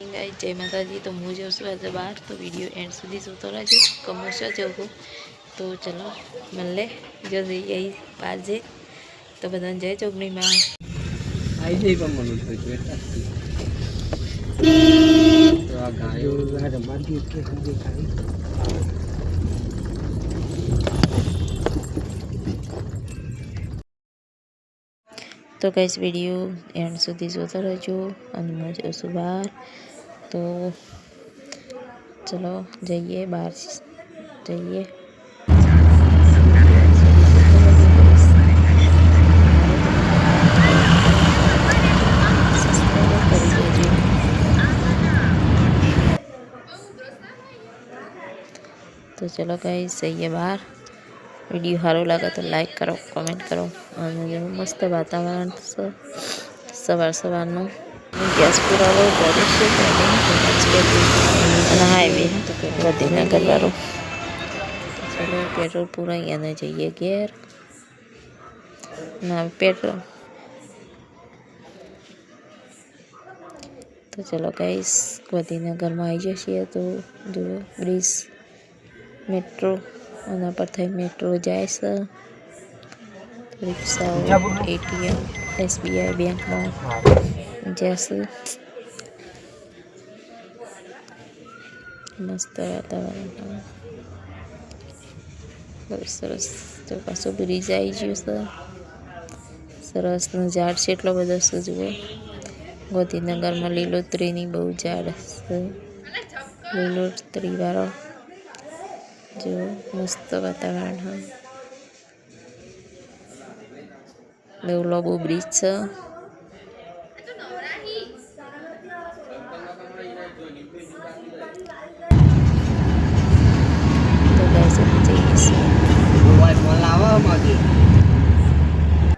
Guys જય માતાજી તો હું જાઉં છું આજે બહાર તો વીડિયો એન્ડ સુધી જોતો રહેજો કમોશા જવું તો ચલો મળે જો જઈએ અહીં બહાર જઈ તો બધાને જય ચોકડીમાં આઈ જઈ પણ મને તો જોઈતા જ નથી. તો આ ગાયો રમાડી કે દેખાય તો ગાઈસ વીડિયો એન્ડ સુધી જોતો રહેજો. અને હું જાઉં છું બહાર તો ચલો, જઈએ બહાર જઈએ. સબસ્ક્રાઈબ કરી દેજો તો ચલો ગાઈસ જઈએ બહાર વીડિયો સારો લાગે તો લાઈક કરો કોમેન્ટ કરો અને જેવું મસ્ત વાતાવરણ સવાર સવારનું. ગેસ પુરાવો ભરું છે અને હાઈવે ગાંધીનગર વાળું ચલો, પેટ્રોલ પુરાઈ અને જઈએ ઘેર. ના, પેટ્રોલ. તો ચલો ગાઈસ ગાંધીનગરમાં આવી જશે તો જુઓ, બ્રિજ મેટ્રો આના પર થઈ મેટ્રો જાય છે. રિક્ષાઓ એટીએમ એસબીઆઈ બેંકમાં જશે મસ્ત વાતાવરણ બહુ સરસ તો પાછું બ્રિજ આવી ગયું છે. સરસ ઝાડ છે એટલો બધો છે જુઓ. ગાંધીનગરમાં લીલોતરીની બહુ ઝાડ છે લીલોતરીવાળો જો મસ્ત વાતાવરણ હોય બહુ બ્રિજ છે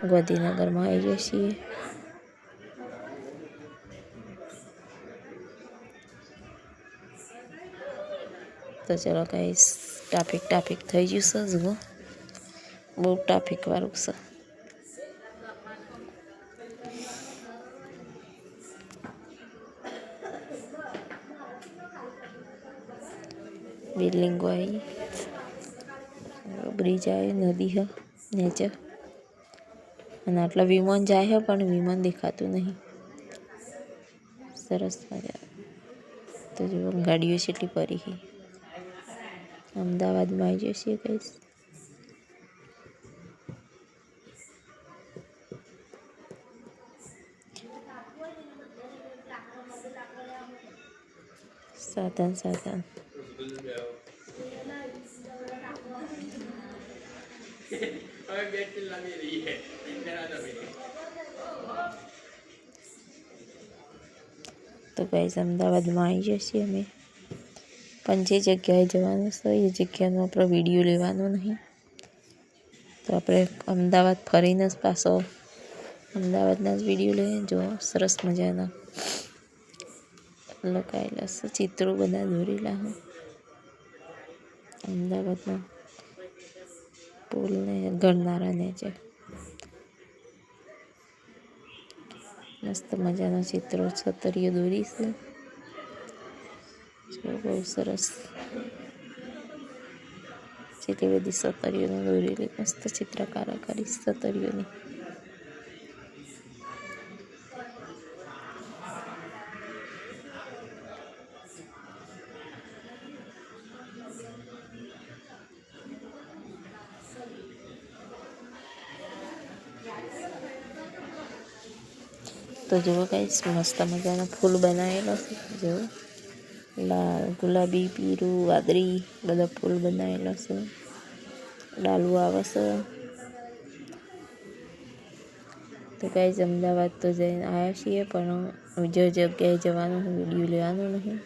ગાંધીનગરમાં આવી ગયા છીએ તો ચલો ગાઈસ ટ્રાફિક ટ્રાફિક થઈ ગયું છે, જુઓ. બહુ ટ્રાફિક વાળું છે. બિલ્ડિંગો આવી બ્રિજ આવે નદી હ નેચર અને આટલા વિમાન જાય છે, પણ વિમાન દેખાતું નહીં. સરસ મજા તો જુઓ, ગાડીઓ છે, એટલી છે. અમદાવાદમાં આવી જશે કઈશ સાધન સાધન. તો ગાઈઝ અમદાવાદમાં આવી જશે અમે. પણ જે જગ્યાએ જવાનું છે, એ જગ્યાનો આપણો વીડિયો લેવાનો નહીં. તો આપણે અમદાવાદ ફરીને જ પાછો અમદાવાદના જ વીડિયો લઈએ. જો સરસ મજાના લગાવેલા છે, ચિત્રો બધા દોરેલા હું અમદાવાદના પુલને ગણનારાને છે મસ્ત મજાના ચિત્રો છતરીઓ દોરી છે. જો બહુ સરસ. જેટલી બધી સતરીઓને દોરેલી મસ્ત ચિત્રકારા કરી, સતરીઓની. તો જુઓ કંઈ મસ્ત મજાનો ફૂલ બનાવેલો છે, જુઓ. લાલ, ગુલાબી, પીળું, વાદળી, બધા ફૂલ બનાવેલો છે. ડાલુ આવે છે. તો જ અમદાવાદ તો જઈને આવ્યા છીએ, પણ જે જગ્યાએ જવાનું હું વીડિયો લેવાનું નહીં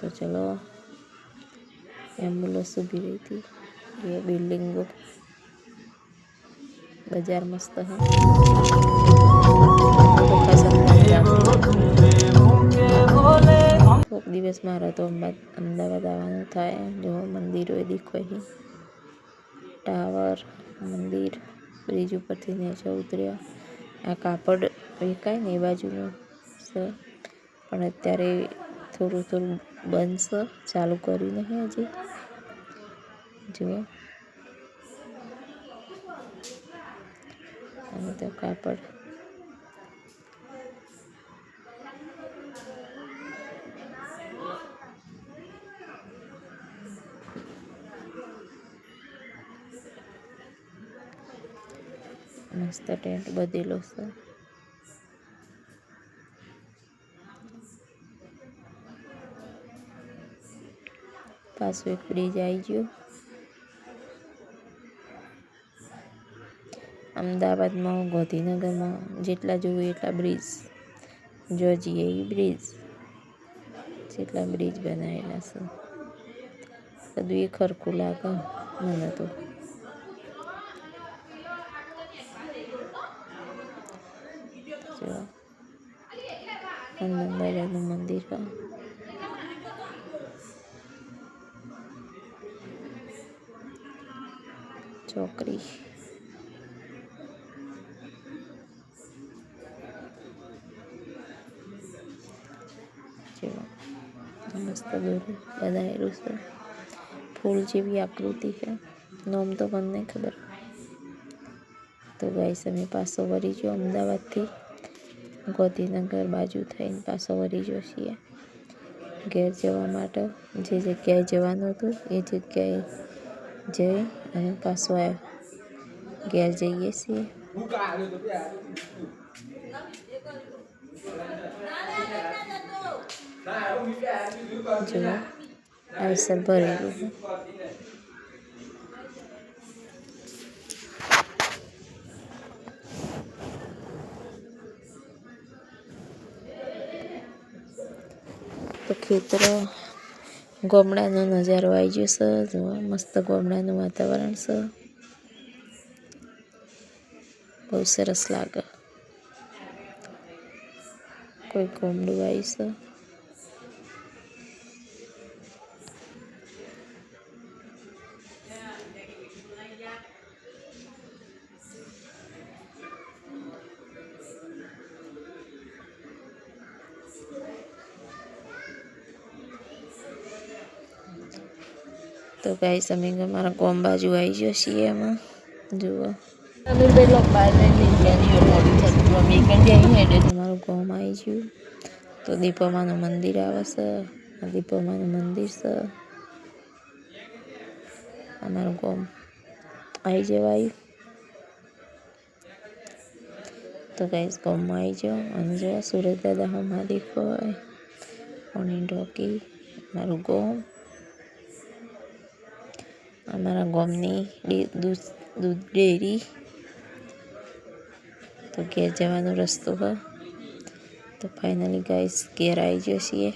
તો ચલો એમ્બ્યુલન્સ ઊભી રહી હતી. એ બિલ્ડિંગો. બજાર મસ્ત હે કોઈક દિવસ મારા તો અમદાવાદ આવવાનું થાય. જો મંદિરો એ દેખાય ટાવર, મંદિર, બ્રિજ ઉપરથી નીચે ઉતર્યા. આ કાપડ વેકાય ને એ બાજુનું છે. પણ અત્યારે થોડું થોડું બનશે ચાલુ કર્યું નહીં હજી. જુઓ. અને તો કાપડ મસ્ત ટેન્ટ બધેલો છે. પાછું એક બ્રિજ આવી ગયો. અમદાવાદમાં ગાંધીનગરમાં જેટલા જોઈએ એટલા બ્રિજ. જો જઈએ એ બ્રિજ. જેટલા બ્રિજ બનાવેલા છે. બધું એ ખરખું લાગે, મને તો. જો હનુમાન દાદાનું મંદિર છે. ચોકડી. મસ્ત દોરું બનાવેલું છે. ફૂલ જેવી આકૃતિ છે. નોમ તો મને ખબર. તો ગાઈસ અમે પાસો વરી જો અમદાવાદથી. ગાંધીનગર બાજુ થઈને પાછો વળી છીએ. ઘેર જવા માટે જે જગ્યાએ જવાનું હતું એ જગ્યાએ જઈ અને પાછો આવ્યો. ઘેર જઈએ છીએ. જુઓ આઈસર ભરેલું તો ખેતર ગોમડાનો નજારો આવી ગયો છે. જુઓ, મસ્ત ગોમડાનું વાતાવરણ છે. બહુ સરસ લાગે. કોઈ ગોમડું આવ્યું છે. તો ગાઈસ અમે અમારા ગોમ બાજુ આવી ગયો છીએ એમાં. જુઓ. અમારું ગોમ આવી ગયું. તો દીપોમાનું મંદિર આવે છે. દીપોમાનું મંદિર છે. અમારું ગોમ આવી જવાયું. તો ગાઈસ ગોમમાં આવી જાઓ અને જોવા સુરત દાદા હમણાં હોય ઓની ઢોકી, મારું ગોમ. અમારા ગામની દૂધ દૂધ ડેરી. તો ઘેર જવાનો રસ્તો હ. તો ફાઇનલી ગાઈસ ઘેર આવી ગયો છીએ.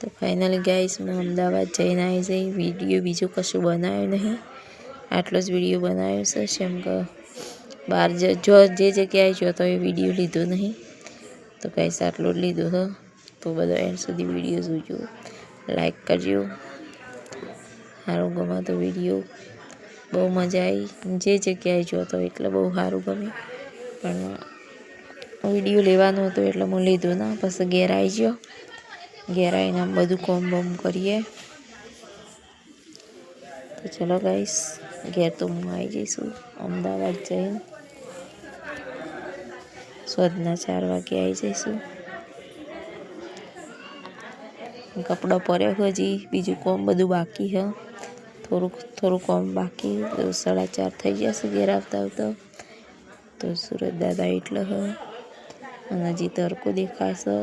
તો ફાઇનલી ગાઈસ હું અમદાવાદ જઈને આવી જઈ. વીડિયો બીજું કશું બનાવ્યું નહીં. આટલો જ વીડિયો બનાવ્યો છે. જેમ કે બહાર જો જે જગ્યાએ જોતો એ વીડિયો લીધો નહીં. તો ગાઈસ આટલો જ લીધો હ. તો બધો એન્ડ સુધી વીડિયો જોજો. લાઈક કરજો. સારું ગમે તો વીડિયો બહુ મજા આવી. જે જગ્યાએ જોતો એટલે બહુ સારું ગમે. પણ વીડિયો લેવાનો હતો એટલે હું લીધો ના. પછી ઘેર આવી ગયો ઘેર આવીને આમ બધું કોમ બોમ કરીએ. તો ચલો ગાઈશ ઘેર તો હું આવી જઈશું. અમદાવાદ જઈને. સોદના ચાર વાગે આવી જઈશું. કપડો પર્યો હજી બીજું કોમ બધું બાકી છે થોડુંક, થોડું કોમ બાકી, તો સાડા ચાર થઈ જશે ઘેર આવતા આવતા. તો સુરત દાદા એટલે હ. અને હજી તડકો દેખાશે.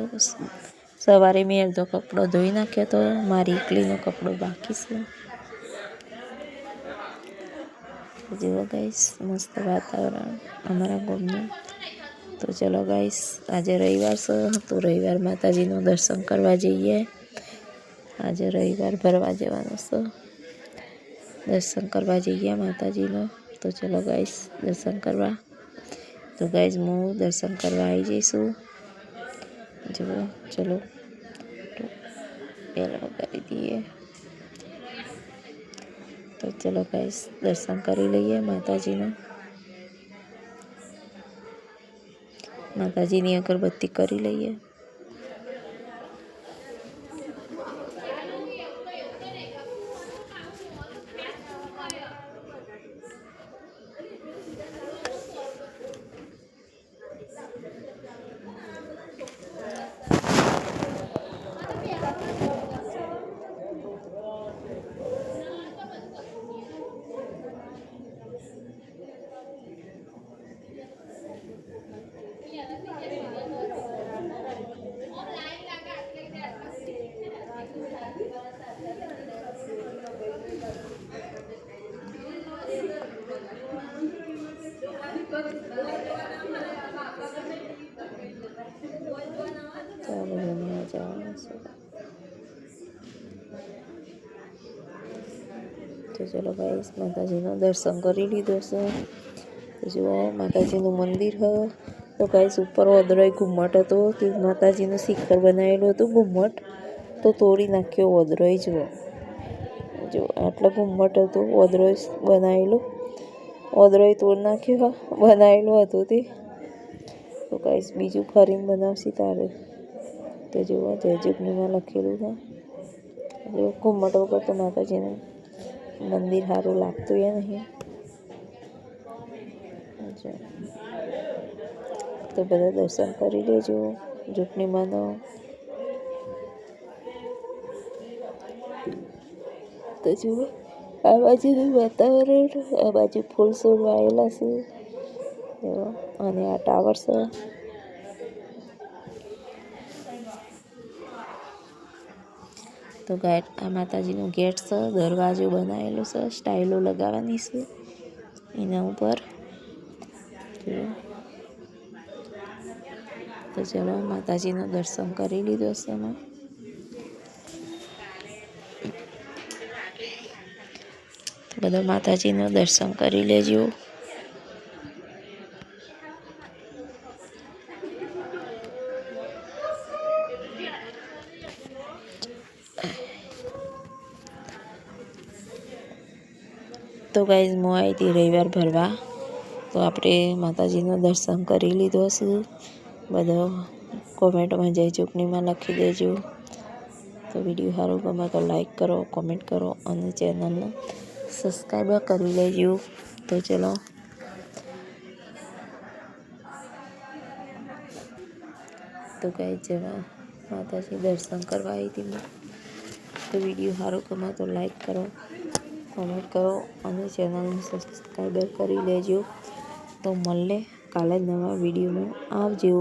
સવારે મેં અડધો કપડો ધોઈ નાખ્યો તો મારી એકલીનો કપડો બાકી છે. જુઓ ગાઈસ મસ્ત વાતાવરણ અમારા ગામનું. તો ચલો ગાઈસ આજે રવિવાર છે. તો રવિવાર માતાજીનું દર્શન કરવા જઈએ. આજે રવિવાર ભરવા જવાનું છે. દર્શન કરવા જઈએ માતાજીનો. તો ચલો ગાઈસ, દર્શન કરવા. તો ગાઈસ, હું દર્શન કરવા આવી જઈશું. જુઓ, ચલો. પહેલાં વગાડી દઈએ. તો ચલો ગાઈસ, દર્શન કરી લઈએ માતાજીના. માતાજીની અગરબત્તી કરી લઈએ તો આ બધાને જવાનું છે તો ચલો ભાઈ, માતાજીનું દર્શન કરી લીધો છે. જુઓ, માતાજીનું મંદિર હ. તો ગાઈસ ઉપર ઓદરોય ઘુમ્મટ હતો. તે માતાજીનું શિખર બનાવેલું હતું ઘુમ્મટ. તો તોડી નાખ્યો વદરોય જુઓ. જો આટલો ઘુમ્મટ હતું વદરોય બનાવેલું. વદરોય તોડી નાખ્યો, બનાવેલું હતું તે. તો ગાઈસ બીજું ફરીને બનાવશે તારે. તો જુઓ જય જુગનીમાં લખેલું છે. જો ઘુમ્મટ વગર તો માતાજીનું મંદિર સારું લાગતું એ નહીં. તો બધા દર્શન કરી લેજો જોગણીમાંનો તો જુઓ આ બાજુનું વાતાવરણ, આ બાજુ ફૂલ છોડ વાયેલા છે. અને આ ટાવર છે. તો ગાય, આ માતાજીનું ગેટ છે, દરવાજો બનાવેલો છે, સ્ટાઇલો લગાવવાની છે, એના ઉપર. તો ચલો, માતાજીનું દર્શન કરી લીધો છે અમે બધા માતાજીનું દર્શન કરી લેજો. તો ગાઈઝ હું આવી હતી રવિવાર ભરવા. તો આપણે માતાજીનું દર્શન કરી લીધો છે. બધો કોમેન્ટમાં જય ચૂંટણીમાં લખી દેજો. તો વીડિયો સારું ગમે તો લાઈક કરો કોમેન્ટ કરો અને ચેનલને સબસ્ક્રાઈબ કરી લેજો. તો ચલો. તો ગાઈ જવા માતાજી દર્શન કરવા આવી હતી તો વીડિયો સારો ગમે તો લાઈક કરો. કોમેન્ટ કરો અને ચેનલને સબસ્ક્રાઈબર કરી લેજો. તો મળે કાલે નવા વિડીયોમાં આવજો.